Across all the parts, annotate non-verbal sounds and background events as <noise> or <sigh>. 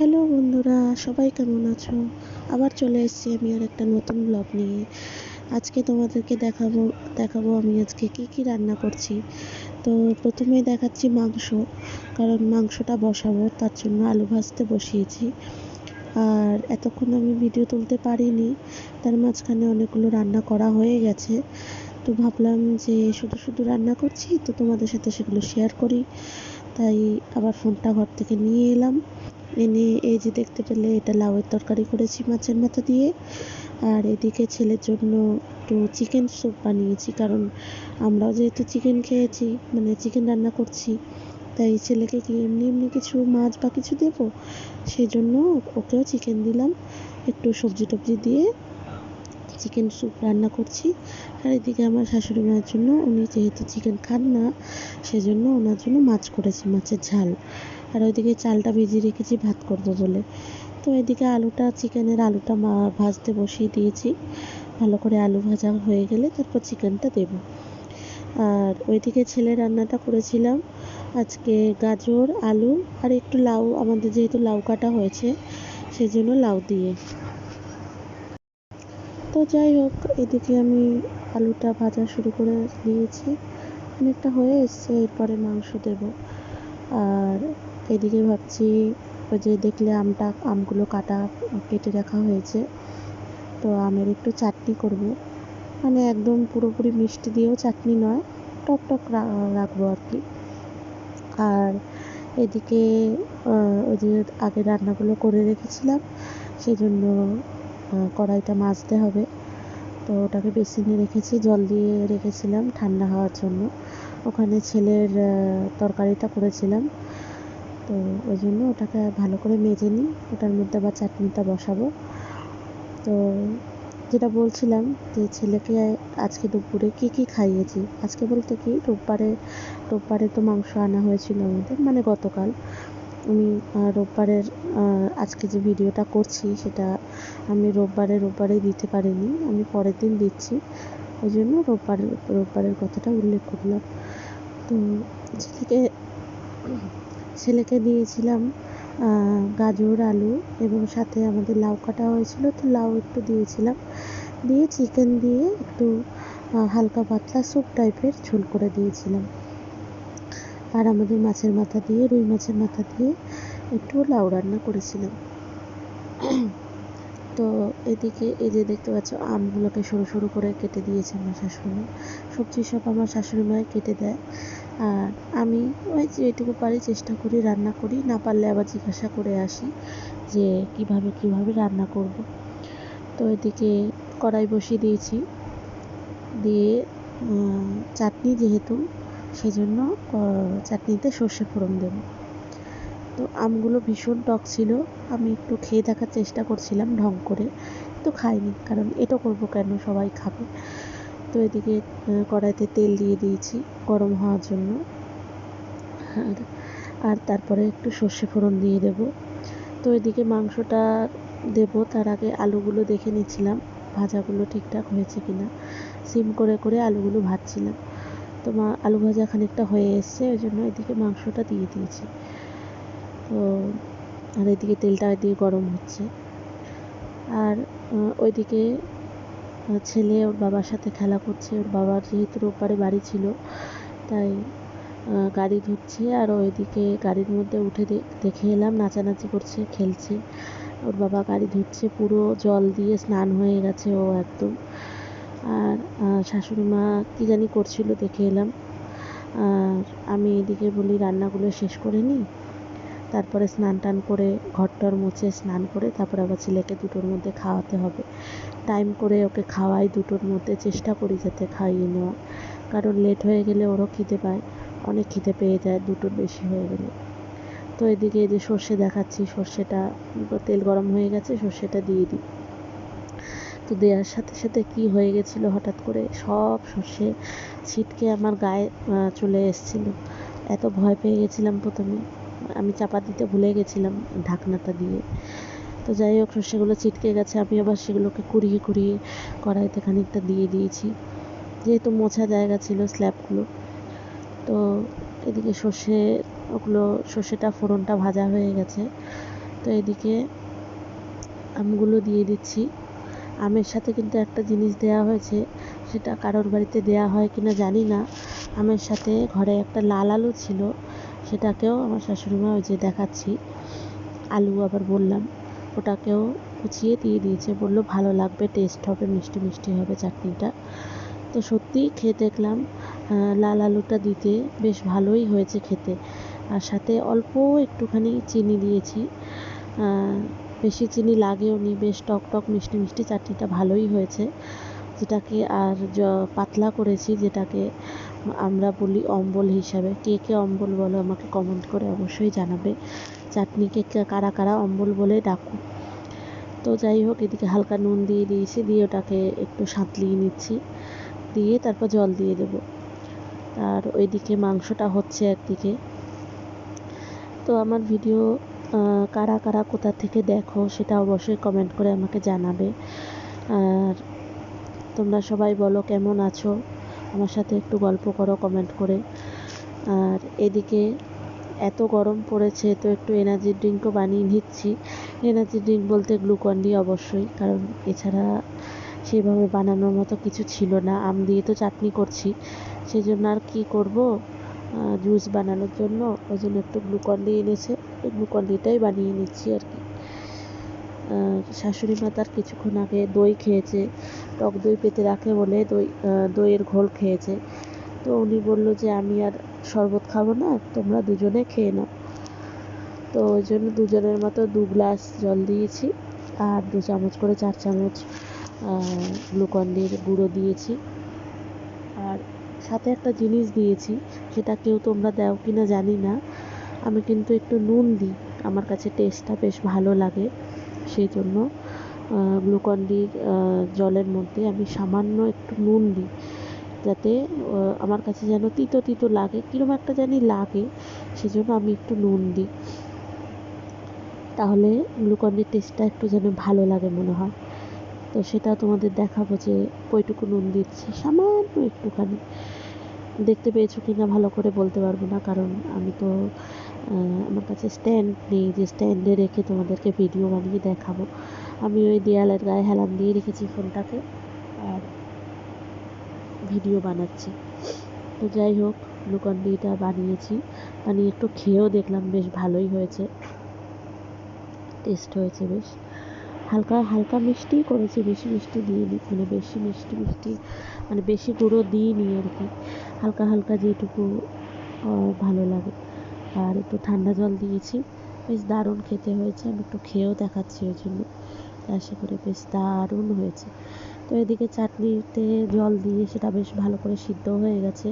Hello বন্ধুরা, সবাই কেমন আছো? আবার চলে এসেছি আমি আর একটা নতুন ব্লগ নিয়ে। আজকে তোমাদেরকে দেখাবো দেখাবো আমি আজকে কি কি রান্না করছি। তো প্রথমেই দেখাচ্ছি মাংস, কারণ মাংসটা বসাবো, তার জন্য আলু ভাজতে বসিয়েছি। আর এতক্ষণ আমি ভিডিও তুলতে পারিনি, তার মাঝখানে অনেকগুলো রান্না করা হয়ে গেছে। তো ভাবলাম যে শুধু শুধু রান্না করছি, তো তোমাদের সাথে সেগুলো শেয়ার করি। তাই আবার ফোনটা ঘর থেকে নিয়ে এলাম। এনে এই যে দেখতে পেলে, এটা লাউয়ের তরকারি করেছি মাছের মাথা দিয়ে। আর এদিকে ছেলের জন্য একটু চিকেন স্যুপ বানিয়েছি, কারণ আমরাও যেহেতু চিকেন খেয়েছি মানে চিকেন রান্না করছি, তাই ছেলেকে কি এমনি এমনি কিছু মাছ বা কিছু দেবো? সেই জন্য ওকেও চিকেন দিলাম, একটু সবজি টবজি দিয়ে চিকেন স্যুপ রান্না করছি। আর এদিকে আমার শাশুড়ি মায়ের জন্য উনি যেহেতু চিকেন খান না, সেজন্য ওনার জন্য মাছ করেছি, মাছের ঝাল। আর ওইদিকে চালটা ভিজিয়ে রেখেছি, ভাত করব বলে। তো এদিকে আলুটা, চিকেনের আলুটা ভাজতে বসিয়ে দিয়েছি। ভালো করে আলু ভাজা হয়ে গেলে তারপর চিকেনটা দেব। আর ওইদিকে ছেলে রান্নাটা করেছিলাম। আজকে গাজর, আলু আর একটু লাউ, আমাদের যেহেতু লাউ কাটা হয়েছে, সেজন্য লাউ দিয়ে। তো যাই হোক, এদিকে আমি আলুটা ভাজা শুরু করে দিয়েছি। অনেকটা হয়ে এসছে, এরপরে মাংস দেব। আর এদিকে ভাবছি, ওই যে দেখলে আমটা, আমগুলো কাটা কেটে রাখা হয়েছে। তো আমের একটু চাটনি করব। মানে একদম পুরোপুরি মিষ্টি দিয়েও চাটনি নয়, টক টক রাখব আর কি। আর এদিকে ওই যে আগে রান্নাগুলো করে রেখেছিলাম সেই জন্য কড়াইটা মাজতে হবে। তো ওটাকে বেসিনে রেখেছি, জল দিয়ে রেখেছিলাম ঠান্ডা হওয়ার জন্য। ওখানে ছেলের তরকারিটা করেছিলাম। তো ওই জন্য ওটাকে ভালো করে মেজে নিই। ওটার মধ্যে আবার চাটনিটা বসাবো। তো যেটা বলছিলাম যে ছেলেকে আজকে দুপুরে কী কী খাইয়েছি? আজকে বলতে কি, রোববারে রোববারে তো মাংস আনা হয়েছিল আমাদের মানে গতকাল। আমি রোববারের আজকে যে ভিডিওটা করছি সেটা আমি রোববারে রোববারে দিতে পারিনি। আমি পরের দিন দিচ্ছি। ওই জন্য রোববার, রোববারের কথাটা উল্লেখ করলাম। তো ছেলেকে ছেলেকে দিয়েছিলাম গাজর, আলু এবং সাথে আমাদের লাউ কাটা হয়েছিল, তো লাউ একটু দিয়েছিলাম। দিয়ে চিকেন দিয়ে একটু হালকা পাতলা স্যুপ টাইপের ঝোল করে দিয়েছিলাম। আর আমাদের মাছের মাথা দিয়ে, রুই মাছের মাথা দিয়ে একটু লাউ রান্না করেছিলাম। <clears throat> তো এদিকে এই যে দেখতে পাচ্ছ, আমগুলোকে সরু সরু করে কেটে দিয়েছে আমার শাশুড়ি সবজি সব আমার শাশুড়ি মায় কেটে দেয়। আর আমি ওই যেটুকু পারি চেষ্টা করি, রান্না করি। না পারলে আবার জিজ্ঞাসা করে আসি যে কীভাবে কীভাবে রান্না করব। তো এদিকে কড়াই বসিয়ে দিয়েছি। দিয়ে চাটনি যেহেতু, সেজন্য চাটনিতে সর্ষে ফোড়ন দেব। তো আমগুলো ভীষণ টক ছিল। আমি একটু খেয়ে দেখার চেষ্টা করছিলাম ঢং করে। তো খাইনি, কারণ এটা করব কেন, সবাই খাবে। তো এদিকে কড়াইতে তেল দিয়ে দিয়েছি গরম হওয়ার জন্য। আর আর তারপরে একটু সর্ষে ফোড়ন দিয়ে দেব। তো এদিকে মাংসটা দেব, তার আগে আলুগুলো দেখে নিচ্ছিলাম, ভাজাগুলো ঠিকঠাক হয়েছে কি না সিম করে করে আলুগুলো ভাজছিলাম। তো মা, আলু ভাজা খানিকটা হয়ে এসছে, ওই জন্য এদিকে মাংসটা দিয়ে দিয়েছি। তো, আর এদিকে তেলটা এদিকে গরম হচ্ছে। আর ওইদিকে ছেলে, ওর বাবার সাথে খেলা করছে, ওর বাবার যেহেতু রোববারে বাড়ি ছিল, তাই গাড়ি ধুচ্ছে আর ওইদিকে গাড়ির মধ্যে উঠে দেখে এলাম নাচানাচি করছে, খেলছে। ওর বাবা গাড়ি ধুচ্ছে পুরো জল দিয়ে স্নান হয়ে গেছে ও একদম। আর শাশুড়ি মা কী জানি করছিল দেখে এলাম। আর আমি এদিকে বলি রান্নাগুলো শেষ করে নিই। তারপরে স্নান টান করে ঘরটর মুছে স্নান করে তারপরে আবার ছেলেকে দুটোর মধ্যে খাওয়াতে হবে। টাইম করে ওকে খাওয়াই, দুটোর মধ্যে চেষ্টা করি যাতে খাইয়ে নেওয়া। কারণ লেট হয়ে গেলে ওরও খিদে পায়, অনেক খিদে পেয়ে যায়, দুটোর বেশি হয়ে গেলে। তো এদিকে যে সর্ষে দেখাচ্ছি, সর্ষেটা তেল গরম হয়ে গেছে, সর্ষেটা দিয়ে দিই। তো দেওয়ার সাথে সাথে কি হয়ে গেছিল হঠাৎ করে? সব সর্ষে ছিটকে আমার গায়ে চলে এসেছিল। এত ভয় পেয়ে গেছিলাম প্রথমে। আমি চাপা দিতে ভুলে গেছিলাম ঢাকনাটা দিয়ে। তো যাই হোক, সর্ষেগুলো ছিটকে গেছে। আমি আবার সেগুলোকে কুড়িয়ে কুড়িয়ে কড়াইতে খানিকটা দিয়ে দিয়েছি। যেহেতু মোছা জায়গা ছিল স্ল্যাবগুলো। তো এদিকে সর্ষে ওগুলো, সর্ষেটা, ফোড়নটা ভাজা হয়ে গেছে। তো এদিকে আমগুলো দিয়ে দিচ্ছি। আমের সাথে কিন্তু একটা জিনিস দেওয়া হয়েছে, সেটা কারোর বাড়িতে দেওয়া হয় কিনা জানি না। আমের সাথে ঘরে একটা লাল আলু ছিল। সেটাকেও আমার শাশুড়িমা ওই যে দেখাচ্ছি। আলু আবার বললাম, ওটাকেও কুচিয়ে দিয়ে দিয়েছে। বলল, ভালো লাগবে টেস্ট হবে, মিষ্টি মিষ্টি হবে চাটনিটা। তো সত্যিই খেয়ে দেখলাম লাল আলুটা দিতে বেশ ভালোই হয়েছে খেতে। আর সাথে অল্প একটুখানি চিনি দিয়েছি। বেশি চিনি লাগেও নি, বেশ টক টক মিষ্টি মিষ্টি চাটনিটা ভালোই হয়েছে। যেটাকে আর পাতলা করেছি, যেটাকে আমরা বলি অম্বল হিসাবে। কে কে অম্বল বলো আমাকে কমেন্ট করে অবশ্যই জানাবে। চাটনিকে কে- কারা কারা অম্বল বলে ডাকো। তো যাই হোক, এদিকে হালকা নুন দিয়ে দিয়েছি, দিয়ে ওটাকে একটু সাঁতলিয়ে নিচ্ছি। দিয়ে তারপর জল দিয়ে দেব। আর ওইদিকে মাংসটা হচ্ছে একদিকে। তো আমার ভিডিও কারা কারা কোথা থেকে দেখো সেটা অবশ্যই কমেন্ট করে আমাকে জানাবে। আর তোমরা সবাই বলো কেমন আছো? আমার সাথে একটু গল্প করো কমেন্ট করে। আর এদিকে এত গরম পড়েছে, তো একটু এনার্জি ড্রিঙ্কও বানিয়ে নিচ্ছি। এনার্জি ড্রিঙ্ক বলতে গ্লুকন ডি অবশ্যই, কারণ এছাড়া সেভাবে বানানোর মতো কিছু ছিল না। আম দিয়ে তো চাটনি করছি সেই জন্য আর কী করব? জুস বানানোর জন্য, ওই জন্য একটু গ্লুকন ডি এনেছে। গ্লুকন ডিটাই বানিয়ে নিচ্ছি আর কি। শাশুড়ি মা তার কিছুক্ষণ আগে দই খেয়েছে, টক দই পেতে রাখে বলে দই দইয়ের ঘোল খেয়েছে। তো উনি বলল যে, আমি আর শরবত খাব না, তোমরা দুজনে খেয়ে নাও। তো ওই জন্য দুজনের মতো দু গ্লাস জল দিয়েছি আর দু চামচ করে চার চামচ গ্লুকন ডির গুঁড়ো দিয়েছি। আর সাথে একটা জিনিস দিয়েছি, সেটা কেউ তোমরা দাও কি না জানি না। আমি কিন্তু একটু নুন দিই, আমার কাছে টেস্টটা বেশ ভালো লাগে। সেই জন্য গ্লুকন ডির জলের মধ্যে আমি সামান্য একটু নুন দিই। যাতে আমার কাছে যেন তিতো তিতো লাগে কীরকম একটা জানি লাগে সেজন্য আমি একটু নুন দিই। তাহলে গ্লুকন ডির টেস্টটা একটু যেন ভালো লাগে মনে হয়। তো সেটা তোমাদের দেখাবো যে কইটুকু নুন দিচ্ছি, সামান্য একটুখানি। দেখতে পেয়েছ কি না ভালো করে বলতে পারব না, কারণ আমি তো আমার কাছে স্ট্যান্ড নেই যে স্ট্যান্ডে রেখে তোমাদেরকে ভিডিও বানিয়ে দেখাবো। আমি ওই দেয়ালের গায়ে হেলান দিয়ে রেখেছি ফোনটাকে আর ভিডিও বানাচ্ছি। তো যাই হোক গ্লুকন ডিটা বানিয়েছি। বানিয়ে একটু খেয়েও দেখলাম, বেশ ভালোই হয়েছে। টেস্ট হয়েছে বেশ। হালকা হালকা মিষ্টিই করেছি, বেশি মিষ্টি দিইনি। মানে বেশি মিষ্টি মিষ্টি মানে বেশি গুঁড়ো দিইনি আর কি। হালকা হালকা যেটুকু ভালো লাগে। আর একটু ঠান্ডা জল দিয়েছি। বেশ দারুণ খেতে হয়েছে। আমি একটু খেয়েও দেখাচ্ছি ওই জন্য। আশা করে বেশ দারুণ হয়েছে। তো এদিকে চাটনিতে জল দিয়ে সেটা বেশ ভালো করে সিদ্ধ হয়ে গেছে।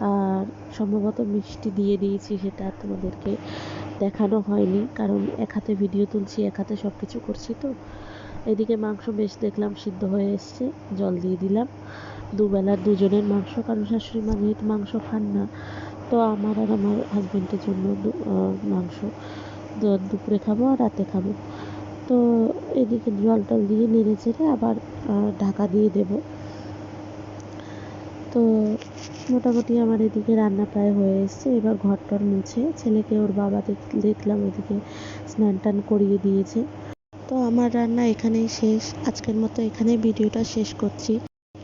আর সম্ভবত মিষ্টি দিয়ে দিয়েছি সেটা তোমাদেরকে দেখানো হয়নি। কারণ এক হাতে ভিডিও তুলছি, এক হাতে সব কিছু করছি তো। এদিকে মাংস বেশ দেখলাম সিদ্ধ হয়ে এসছে। জল দিয়ে দিলাম। দুবেলার দুজনের মাংস। কারণ শাশুড়ি মা যেহেতু মাংস খান না তো আমার আর আমার হাজব্যান্ডের জন্য মাংস দুপুরে খাব আর রাতে খাব। তো এদিকে জল টল দিয়ে নেড়ে চেড়ে আবার ঢাকা দিয়ে দেব। তো মোটামুটি আমার এদিকে রান্না প্রায় হয়ে এসছে। এবার ঘর টর মুছে ছেলেকে ওর বাবা দেখলাম ওদিকে স্নান টান করিয়ে দিয়েছে। তো আমার রান্না এখানেই শেষ। আজকের মতো এখানেই ভিডিওটা শেষ করছি।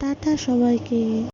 টাটা সবাইকে।